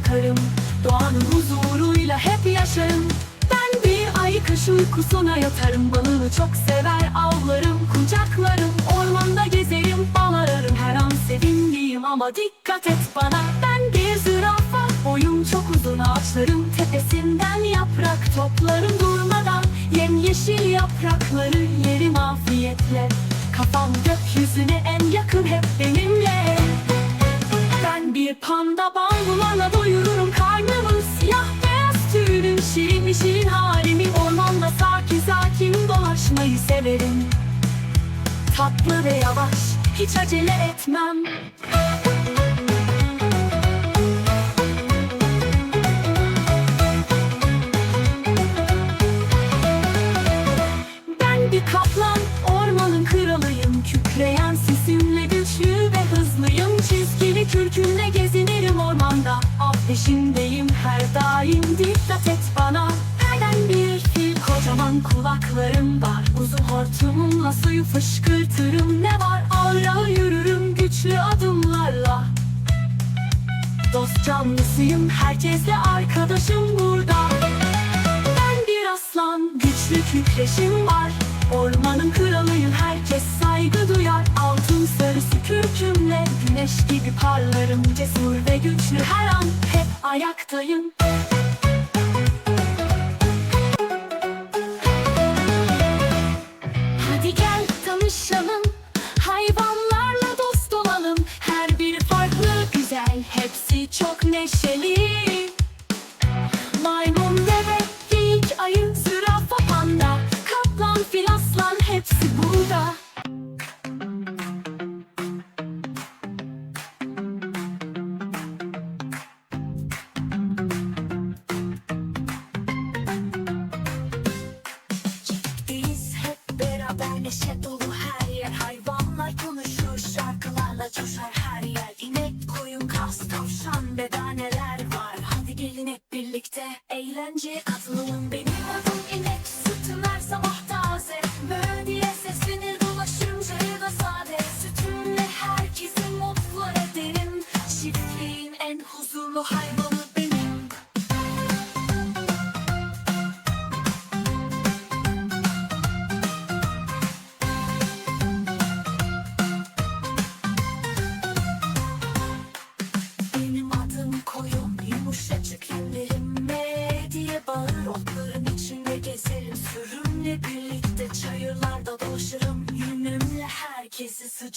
bakarım. Doğanın huzuruyla hep yaşarım. Ben bir ay kış uykusuna yatarım. Balığını çok sever avlarım Kucaklarım. Ormanda gezerim Bal ararım. Her an sevimliyim Ama dikkat et bana. Ben bir zürafa boyum çok uzun. Ağaçların tepesinden yaprak toplarım durmadan. Yemyeşil yaprakları yerim afiyetle. Kafam gökyüzüne en yakın hep benimle. Ben bir panda bangularla doyururum karnımı. Siyah beyaz tüylüm şirin bir şirin halimi. Ormanda sakin sakin dolaşmayı severim. Tatlı ve yavaş hiç acele etmem. Talk Nation.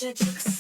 Just.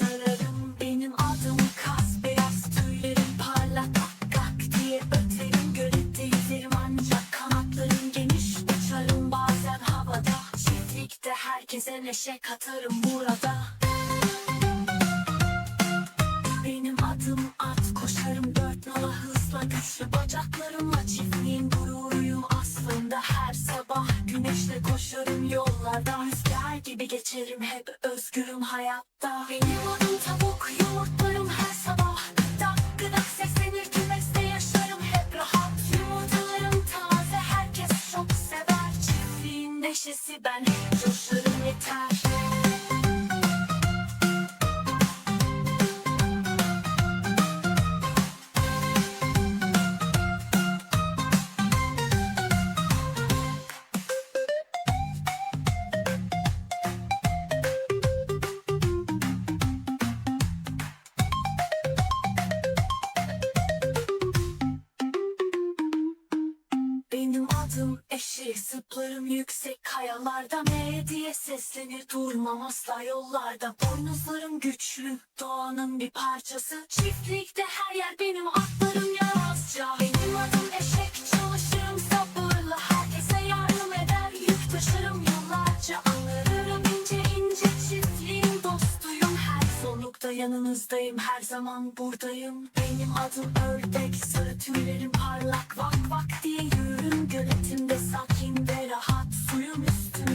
güçlü doğanın bir parçası. Çiftlikte her yer benim atlarım yalazca Benim adım eşek çalışırım sabırla. Herkese yardım eder yük taşırım yıllarca. Anlarırım ince ince çiftliğin dostuyum. Her zorlukta yanınızdayım her zaman buradayım. Benim adım ördek sarı tüylerim parlak. Vak vak diye yürürüm göletimde sakin ve rahat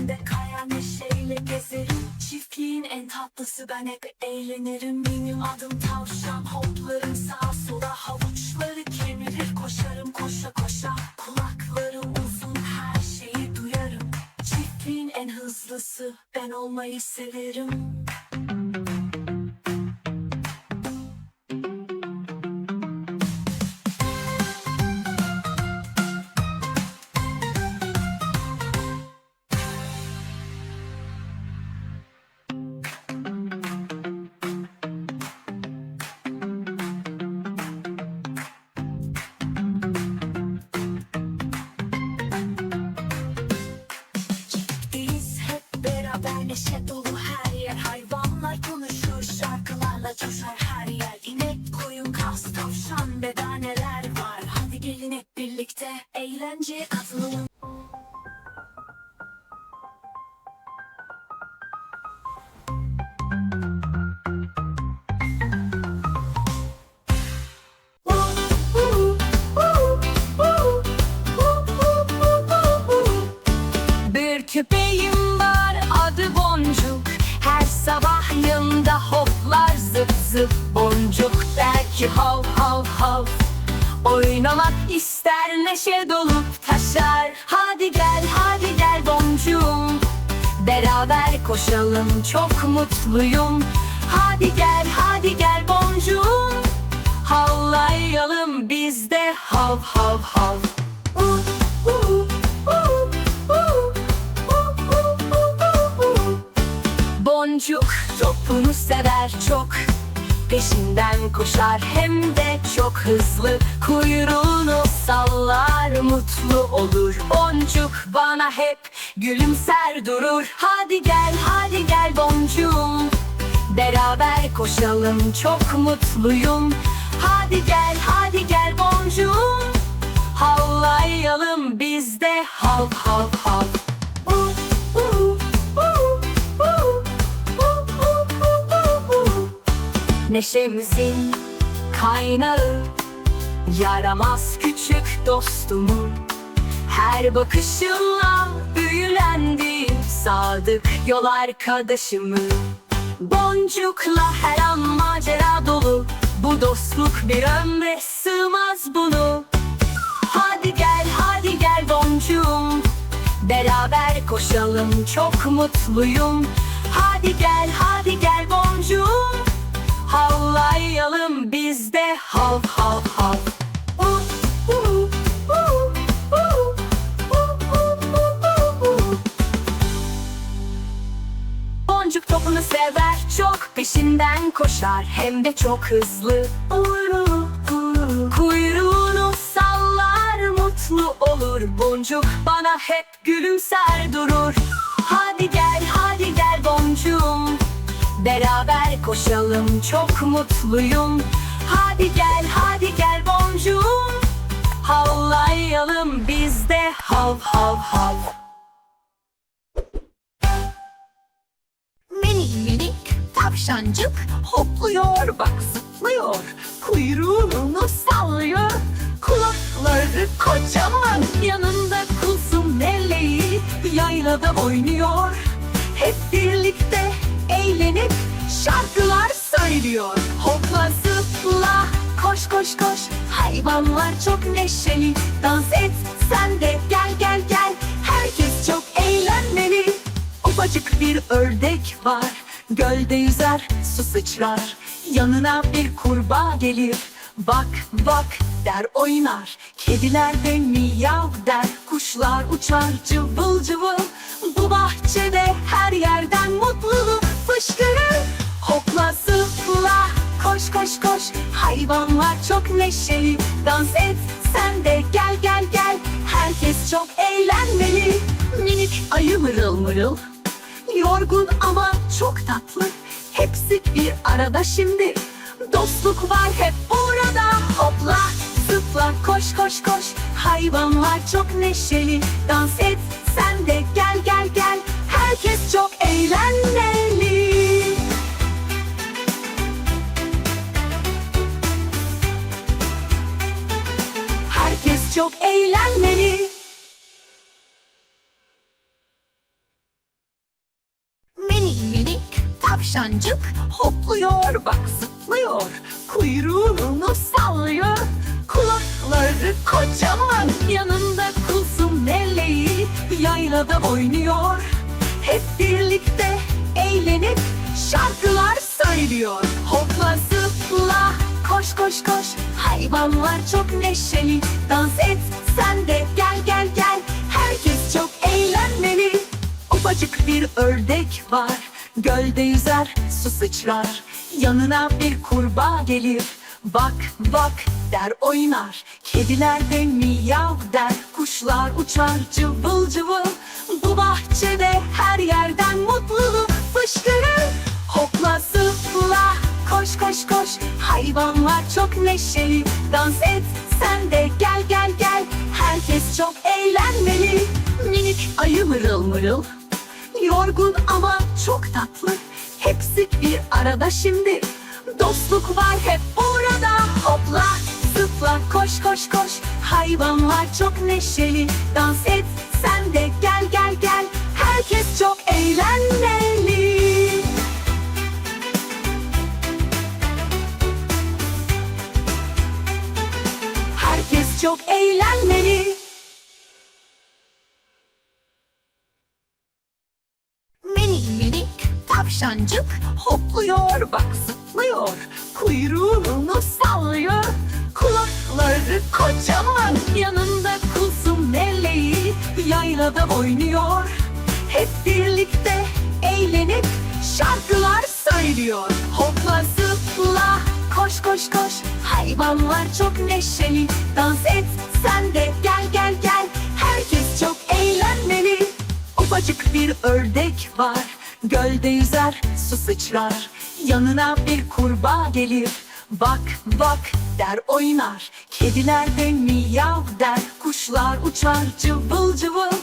üstünde kaya neşeyle gezerim. Çiftliğin en tatlısı ben hep eğlenirim. Benim adım tavşan hoplarım sağa sola. Havuçları kemirir koşarım koşa koşa. Kulaklarım uzun her şeyi duyarım. Çiftliğin en hızlısı ben olmayı severim hav hav hav. Boncuk topunu sever çok. Peşinden koşar hem de çok hızlı. Kuyruğunu sallar mutlu olur. Boncuk bana hep gülümser durur. Hadi gel hadi gel boncuğum. Beraber koşalım çok mutluyum. Hadi gel hadi gel boncuğum Havlayalım biz de hav hav hav. Neşemizin kaynağı Yaramaz küçük dostumun Her bakışımla büyülendim Sadık yol arkadaşımı Boncukla her an macera dolu. Bu dostluk bir ömre sığmaz bunu. Hadi gel hadi gel boncuğum. Beraber koşalım çok mutluyum. Hadi gel hadi gel boncuğum. Havlayalım biz de hav hav hav. Boncuk topunu sever çok peşinden koşar. Hem de çok hızlı. Uyru, mutlu olur Boncuk? Bana hep gülümser durur. Hadi gel hadi gel boncuğum. Beraber koşalım çok mutluyum. Hadi gel hadi gel boncuğum. Havlayalım biz de hav hav hav. Minik minik tavşancık hopluyor bak zıplıyor. Kuyruğunu sallıyor kulakları kocaman. Yanında kuzu meleği yaylada oynuyor. Hep birlikte eğlenip şarkılar söylüyor. Hopla zıpla koş koş koş. Hayvanlar çok neşeli. Dans et sen de gel gel gel. Herkes çok eğlenmeli. Ufacık bir ördek var. Gölde yüzer su sıçrar. Yanına bir kurbağa gelir Bak bak der oynar. Kediler de miyav der. Kuşlar uçar cıvıl cıvıl. Bu bahçede her yerden mutluluk fışkırır. Hopla zıpla koş koş koş. Hayvanlar çok neşeli. Dans et sen de gel gel gel. Herkes çok eğlenmeli. Minik ayı mırıl mırıl. Yorgun ama çok tatlı. Hepsi bir arada şimdi Dostluk var hep burada. Hopla, zıpla, koş koş koş. Hayvanlar çok neşeli. Dans et, sen de gel gel gel. Herkes çok eğlenmeli. Herkes çok eğlenmeli. Minik minik tavşancık hopluyor. Bak zıplıyor Kuyruğunu sallıyor. Kulakları kocaman. Yanında kuzum meleği. Yaylada oynuyor. Hep birlikte eğlenip şarkılar söylüyor. Hopla zıpla koş koş koş. Hayvanlar çok neşeli. Dans et sen de gel gel gel. Herkes çok eğlenmeli. Ufacık bir ördek var. Gölde yüzer su sıçrar Yanına bir kurbağa gelir. Bak bak der oynar. Kediler de miyav der. Kuşlar uçar cıvıl cıvıl. Bu bahçede her yerden mutluluk fışkırır. Hopla zıpla koş koş koş. Hayvanlar çok neşeli. Dans et sen de gel gel gel. Herkes çok eğlenmeli. Minik ayı mırıl mırıl. Yorgun ama çok tatlı Hepsi bir arada şimdi. Dostluk var hep burada. Hopla zıpla koş koş koş. Hayvanlar çok neşeli. Dans et sen de gel gel gel. Herkes çok eğlenmeli. Herkes çok eğlenmeli tavşancık hopluyor bak zıplıyor Kuyruğunu sallıyor. Kulakları kocaman Yanında kuzum meleği yaylada oynuyor. Hep birlikte eğlenip şarkılar söylüyor. Hopla zıpla koş koş koş. Hayvanlar çok neşeli Dans et sen de gel gel gel. Herkes çok eğlenmeli. Ufacık bir ördek var Gölde yüzer su sıçrar. Yanına bir kurbağa gelir. Bak bak der oynar. Kediler de miyav der. Kuşlar uçar cıvıl cıvıl.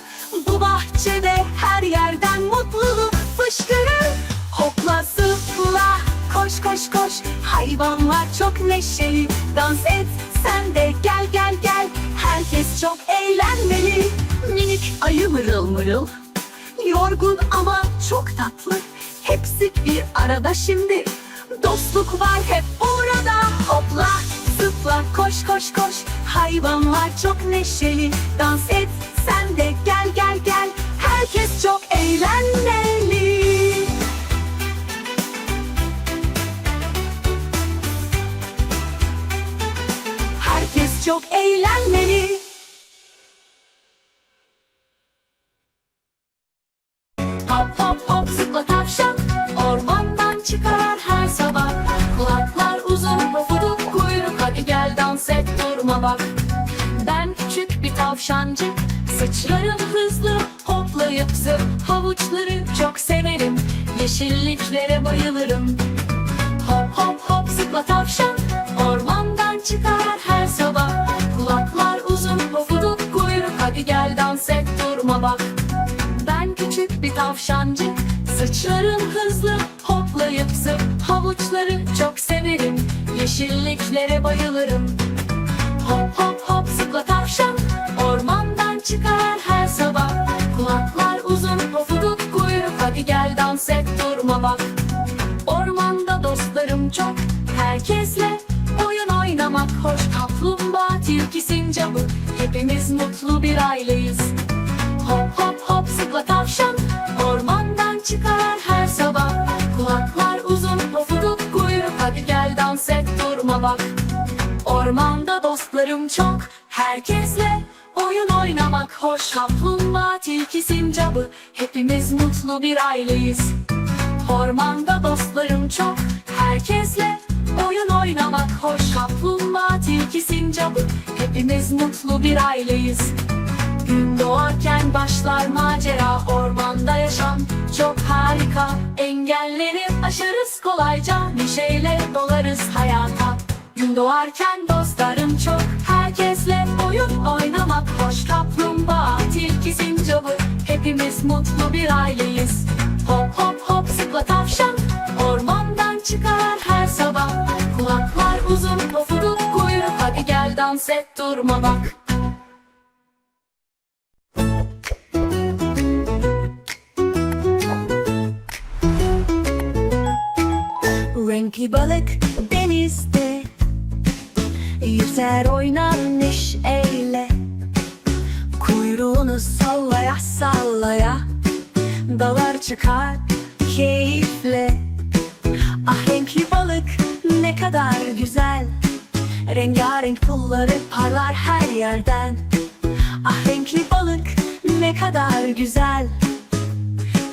Bu bahçede her yerden mutluluk fışkırır. Hopla zıpla koş koş koş. Hayvanlar çok neşeli. Dans et sen de gel gel gel. Herkes çok eğlenmeli. Minik ayı mırıl mırıl Yorgun ama çok tatlı. Hepsi bir arada şimdi. Dostluk var hep burada Hopla zıpla koş koş koş. Hayvanlar çok neşeli. Dans et sen de gel gel gel. Herkes çok eğlenmeli. Herkes çok eğlenmeli bak. Ben küçük bir tavşancık Sıçrarım hızlı hoplayıp zıp. Havuçları çok severim Yeşilliklere bayılırım. Hop hop hop zıpla tavşan Ormandan çıkar her sabah. Kulaklar uzun pofuduk kuyruk Hadi gel dans et durma bak. Ben küçük bir tavşancık Sıçrarım hızlı hoplayıp zıp. Havuçları çok severim Yeşilliklere bayılırım tavşan Ormandan çıkar her sabah. Kulaklar uzun pofuduk kuyruk. Hadi gel dans et durma bak. Ormanda dostlarım çok. Herkesle oyun oynamak hoş. Kaplumbağa tilki sincabı Hepimiz mutlu bir aileyiz. Hop hop hop zıpla tavşan Ormandan çıkar her sabah. Kulaklar uzun pofuduk kuyruk. Hadi gel dans et durma bak. Çok Herkesle oyun oynamak hoş. Kaplumbağa tilki sincabı Hepimiz mutlu bir aileyiz. Ormanda dostlarım çok Herkesle oyun oynamak hoş. Kaplumbağa tilki sincabı Hepimiz mutlu bir aileyiz. Gün doğarken başlar macera Ormanda yaşam çok harika. Engelleri aşarız kolayca Neşeyle dolarız hayata. Gün doğarken dostlarım çok biz mutlu bir aileyiz. Hop hop hop zıpla tavşan Ormandan çıkar her sabah. Kulaklar uzun pofuduk kuyruk Hadi gel dans et durma bak. Renkli balık denizde Yüzer oynar neşeyle. Kuyruğunu sallaya sallaya Dalar çıkar keyifle. Ah renkli balık ne kadar güzel. Rengarenk pulları parlar her yerden. Ah renkli balık ne kadar güzel.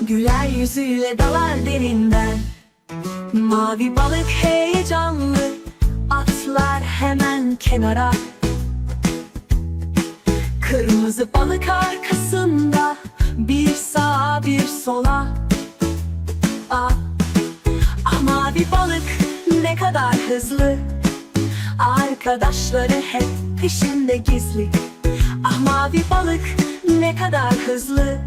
Güler yüzüyle dalar derinden. Mavi balık heyecanlı Atlar hemen kenara Kırmızı balık arkasında Bir sağa bir sola. Ah, ah mavi balık ne kadar hızlı. Arkadaşları hep peşinde gizli. Ah mavi balık ne kadar hızlı.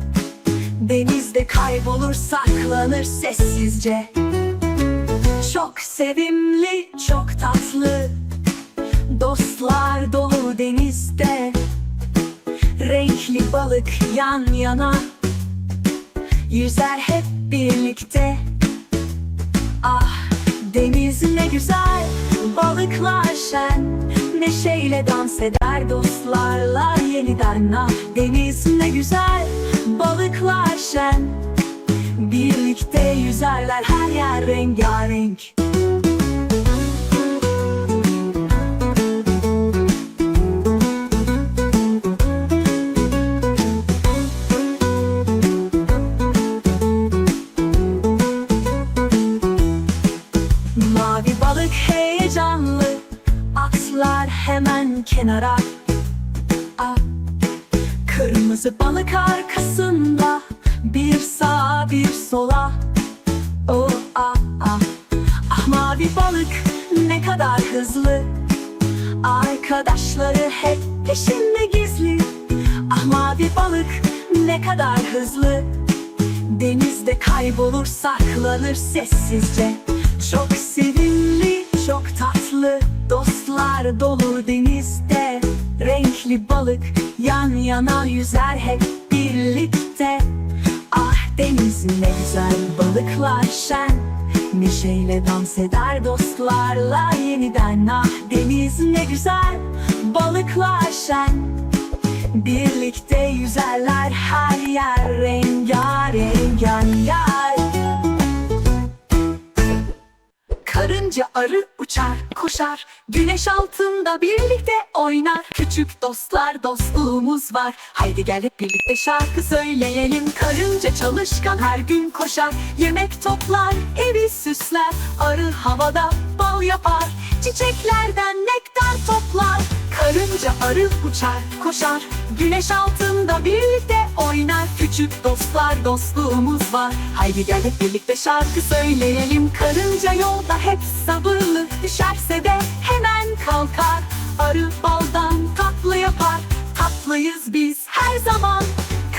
Denizde kaybolur saklanır sessizce. Çok sevimli çok tatlı. Dostlar dolu denizde Renkli balık yan yana. Yüzer hep birlikte. Ah deniz ne güzel Balıklar şen. Neşeyle dans eder dostlarla yeniden. Ah Deniz ne güzel Balıklar şen. Birlikte yüzerler her yer rengarenk kenara. Ah, Kırmızı balık arkasında Bir sağa bir sola. Oh ah ah Ah mavi balık ne kadar hızlı. Arkadaşları hep peşinde gizli. Ah mavi balık ne kadar hızlı. Denizde kaybolur saklanır sessizce. Çok sevimli çok tatlı Dostlar dolu yana yüzer hep birlikte. Ah deniz ne güzel balıklar şen. Neşeyle dans eder dostlarla yeniden. Ah deniz ne güzel balıklar şen. Birlikte yüzerler her yer rengarenk yan yer Karınca arı uçar koşar. Güneş altında birlikte oynar. Küçük dostlar dostluğumuz var. Haydi gel hep birlikte şarkı söyleyelim. Karınca çalışkan her gün koşar. Yemek toplar evi süsler. Arı havada bal yapar. Çiçeklerden nektar toplar. Karınca arı uçar koşar. Güneş altında birlikte oynar. Küçük dostlar dostluğumuz var. Haydi gel hep birlikte şarkı söyleyelim. Karınca yolda hep sabırlı. Düşerse de hemen kalkar. Arı baldan tatlı yapar. Tatlıyız biz her zaman.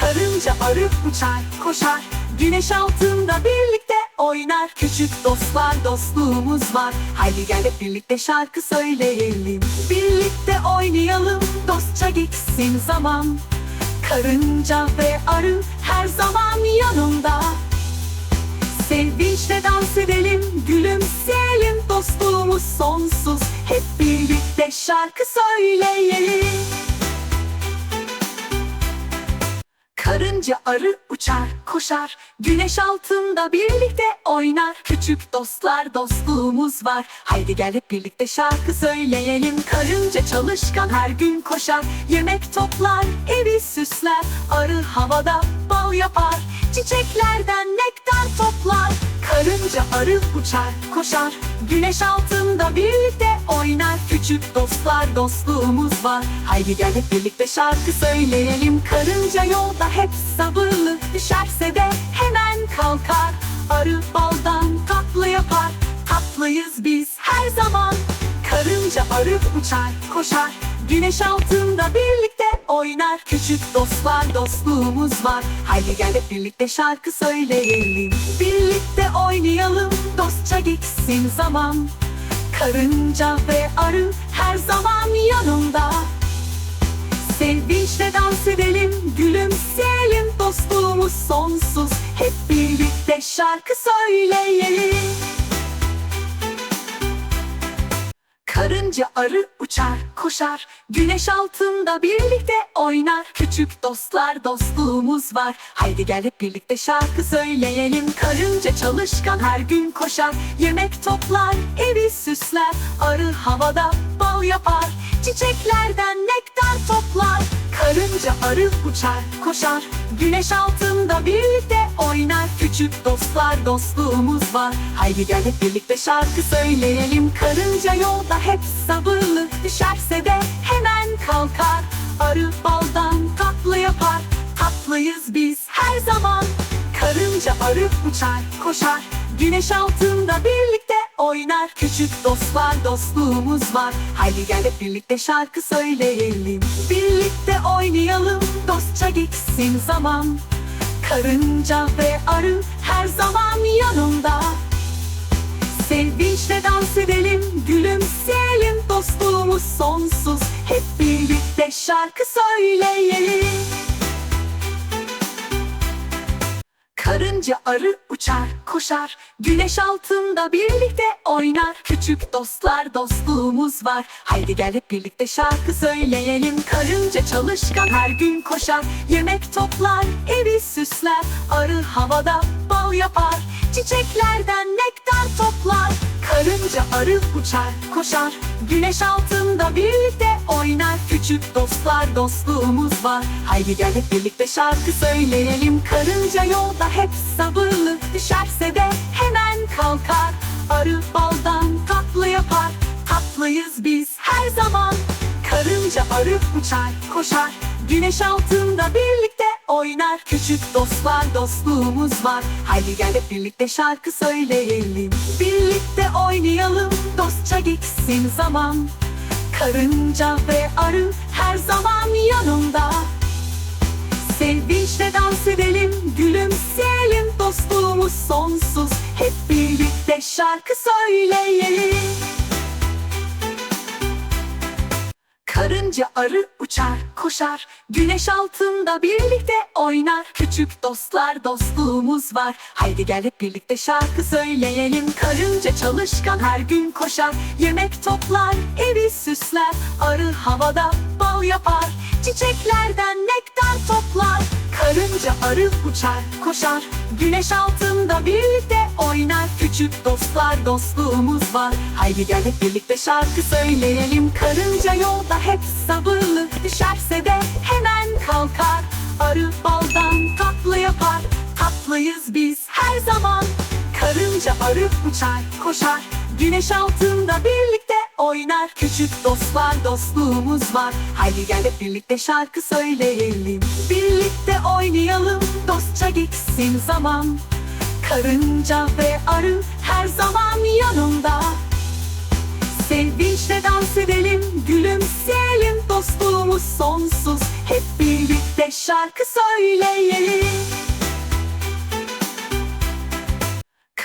Karınca arı uçar koşar. Güneş altında birlikte oynar. Küçük dostlar dostluğumuz var. Haydi gel hep birlikte şarkı söyleyelim. Birlikte oynayalım dostça gitsin zaman. Karınca ve arı her zaman yanımda Sevinçle dans edelim, gülümseyelim Dostluğumuz sonsuz, hep birlikte şarkı söyleyelim Karınca arı uçar koşar. Güneş altında birlikte oynar. Küçük dostlar dostluğumuz var. Haydi gel hep birlikte şarkı söyleyelim. Karınca çalışkan her gün koşar. Yemek toplar evi süsler. Arı havada bal yapar. Çiçeklerden nektar toplar Karınca arı uçar koşar. Güneş altında birlikte oynar. Küçük dostlar dostluğumuz var. Haydi gel hep birlikte şarkı söyleyelim. Karınca yolda hep sabırlı. Düşerse de hemen kalkar. Arı baldan tatlı yapar. Tatlıyız biz her zaman. Karınca arı uçar koşar Güneş altında birlikte oynar. Küçük dostlar dostluğumuz var. Haydi gel hep birlikte şarkı söyleyelim. Birlikte oynayalım. Dostça gitsin zaman. Karınca ve arı her zaman yanımda Sevinçle dans edelim, gülümseyelim. Dostluğumuz sonsuz, hep birlikte şarkı söyleyelim Karınca arı uçar koşar. Güneş altında birlikte oynar. Küçük dostlar dostluğumuz var. Haydi gel hep birlikte şarkı söyleyelim. Karınca çalışkan her gün koşar. Yemek toplar evi süsler. Arı havada bal yapar. Çiçeklerden nektar toplar Karınca arı uçar koşar. Güneş altında birlikte oynar. Küçük dostlar dostluğumuz var. Haydi gel hep birlikte şarkı söyleyelim. Karınca yolda hep sabırlı. Düşerse de hemen kalkar. Arı baldan tatlı yapar. Tatlıyız biz her zaman. Karınca arı uçar koşar. Güneş altında birlikte oynar. Küçük dostlar dostluğumuz var. Haydi gel hep birlikte şarkı söyleyelim. Birlikte dostça geçsin zaman. Karınca ve arı her zaman yanımda. Sevinçle dans edelim, gülümseyelim Dostluğumuz sonsuz, hep birlikte şarkı söyleyelim Karınca arı uçar koşar. Güneş altında birlikte oynar. Küçük dostlar dostluğumuz var. Haydi gel hep birlikte şarkı söyleyelim. Karınca çalışkan her gün koşar. Yemek toplar evi süsler. Arı havada bal yapar Çiçeklerden nektar toplar. Karınca arı uçar koşar. Güneş altında birlikte oynar. Küçük dostlar dostluğumuz var. Haydi gel hep birlikte şarkı söyleyelim. Karınca yolda hep sabırlı. Düşerse de hemen kalkar. Arı baldan tatlı yapar. Tatlıyız biz her zaman. Karınca arı uçar koşar. Güneş altında birlikte oynar. Küçük dostlar dostluğumuz var. Haydi gel hep birlikte şarkı söyleyelim. Birlikte oynayalım dostça geçsin zaman. Karınca ve arı her zaman yanımda. Sevinçle dans edelim, gülümseyelim Dostluğumuz sonsuz, hep birlikte şarkı söyleyelim Karınca arı uçar koşar. Güneş altında birlikte oynar. Küçük dostlar dostluğumuz var. Haydi gel hep birlikte şarkı söyleyelim. Karınca çalışkan her gün koşar. Yemek toplar evi süsler. Arı havada bal yapar Çiçeklerden nektar toplar. Karınca arı uçar koşar. Güneş altında birlikte oynar. Küçük dostlar dostluğumuz var. Haydi gel hep birlikte şarkı söyleyelim. Karınca yolda hep sabırlı. Düşerse de hemen kalkar. Arı baldan tatlı yapar. Tatlıyız biz her zaman. Karınca arı uçar koşar Güneş altında birlikte oynar. Küçük dostlar dostluğumuz var. Haydi gel hep birlikte şarkı söyleyelim. Birlikte oynayalım. Dostça geçsin zaman. Karınca ve arı her zaman yanımda Sevinçle dans edelim, gülümseyelim. Dostluğumuz sonsuz, hep birlikte şarkı söyleyelim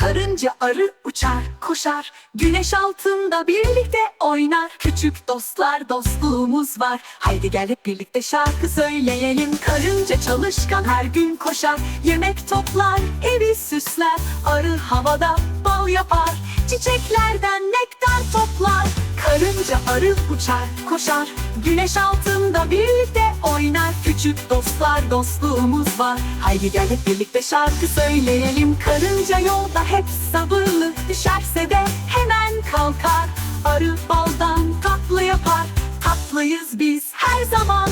Karınca arı uçar koşar. Güneş altında birlikte oynar. Küçük dostlar dostluğumuz var. Haydi gel hep birlikte şarkı söyleyelim. Karınca çalışkan her gün koşar. Yemek toplar evi süsler. Arı havada bal yapar Çiçeklerden nektar toplar. Karınca arı uçar koşar. Güneş altında birlikte oynar. Küçük dostlar dostluğumuz var. Haydi gel hep birlikte şarkı söyleyelim. Karınca yolda hep sabırlı. Düşerse de hemen kalkar. Arı baldan tatlı yapar. Tatlıyız biz her zaman.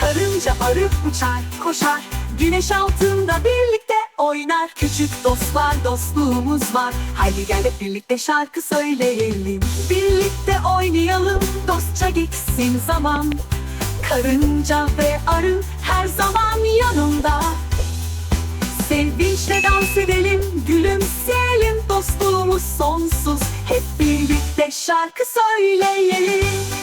Karınca arı uçar koşar Güneş altında birlikte oynar. Küçük dostlar dostluğumuz var. Haydi gel hep birlikte şarkı söyleyelim. Birlikte oynayalım dostça geçsin zaman. Karınca ve arı her zaman yanımda Sevinçle dans edelim, gülümseyelim. Dostluğumuz sonsuz, hep birlikte şarkı söyleyelim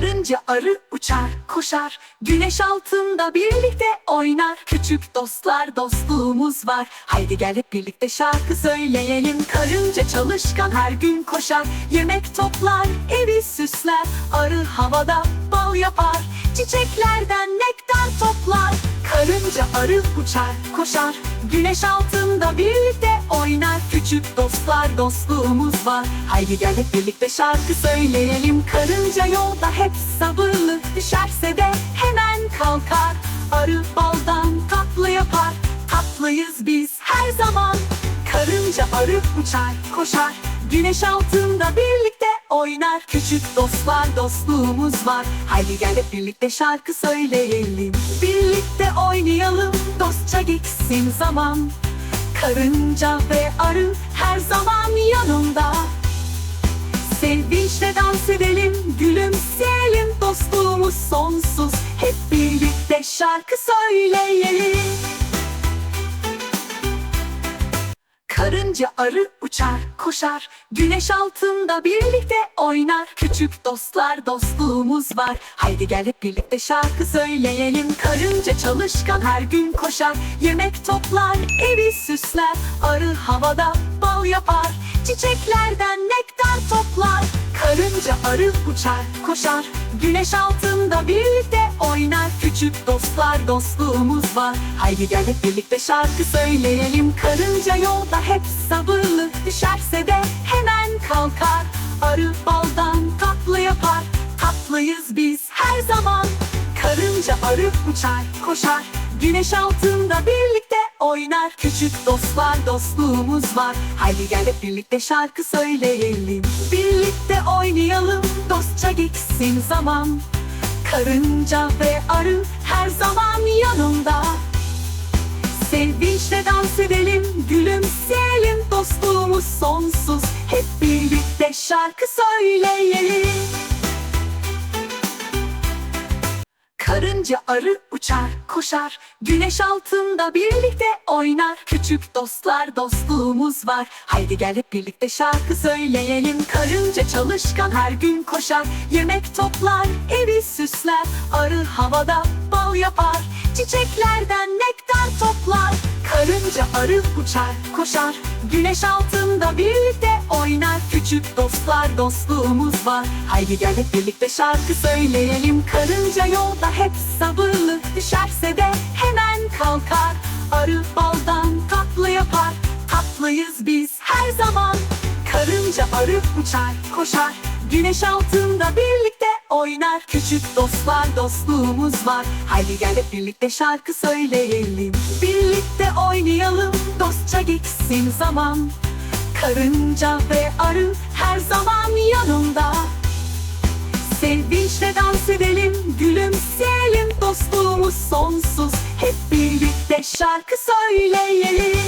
Karınca arı uçar koşar. Güneş altında birlikte oynar. Küçük dostlar dostluğumuz var. Haydi gel hep birlikte şarkı söyleyelim. Karınca çalışkan her gün koşar. Yemek toplar evi süsler. Arı havada bal yapar. Çiçeklerden nektar toplar Karınca arı uçar koşar. Güneş altında birlikte oynar. Küçük dostlar dostluğumuz var. Haydi gel hep birlikte şarkı söyleyelim. Karınca yolda hep sabırlı. Düşerse de hemen kalkar. Arı baldan tatlı yapar. Tatlıyız biz her zaman. Karınca arı uçar koşar Güneş altında birlikte oynar. Küçük dostlar dostluğumuz var. Haydi gel hep birlikte şarkı söyleyelim. Birlikte oynayalım. Dostça geçsin zaman. Karınca ve arı her zaman yanımda. Sevinçle dans edelim, gülümseyelim. Dostluğumuz sonsuz, hep birlikte şarkı söyleyelim Karınca arı uçar koşar. Güneş altında birlikte oynar. Küçük dostlar dostluğumuz var. Haydi gel hep birlikte şarkı söyleyelim. Karınca çalışkan her gün koşar. Yemek toplar evi süsler. Arı havada bal yapar. Çiçeklerden nektar toplar. Karınca arı uçar koşar. Güneş altında birlikte oynar. Küçük dostlar dostluğumuz var. Haydi gel hep birlikte şarkı söyleyelim. Karınca yolda hep sabırlı Düşerse de hemen kalkar. Arı baldan tatlı yapar Tatlıyız biz her zaman. Karınca arı uçar koşar Güneş altında birlikte oynar. Küçük dostlar dostluğumuz var. Haydi gel hep birlikte şarkı söyleyelim. Birlikte oynayalım dostça geçsin zaman. Karınca ve arı her zaman yanımda Sevinçle dans edelim, gülümseyelim Dostluğumuz sonsuz, hep birlikte şarkı söyleyelim. Karınca arı uçar koşar Güneş altında birlikte oynar. Küçük dostlar dostluğumuz var. Haydi gel hep birlikte şarkı söyleyelim. Karınca çalışkan her gün koşar. Yemek toplar evi süsler. Arı havada bal yapar. Çiçeklerden nektar toplar. Karınca arı uçar koşar. Güneş altında birlikte oynar. Küçük dostlar dostluğumuz var. Haydi gel hep birlikte şarkı söyleyelim. Karınca yolda hep sabırlı. Düşerse de hemen kalkar. Arı baldan tatlı yapar. Tatlıyız biz her zaman. Karınca arı uçar koşar Güneş altında birlikte oynar. Küçük dostlar dostluğumuz var. Haydi gel hep birlikte şarkı söyleyelim. Birlikte oynayalım. Dostça geçsin zaman. Karınca ve arı her zaman yanımda. Sevinçle dans edelim, gülümseyelim. Dostluğumuz sonsuz, hep birlikte şarkı söyleyelim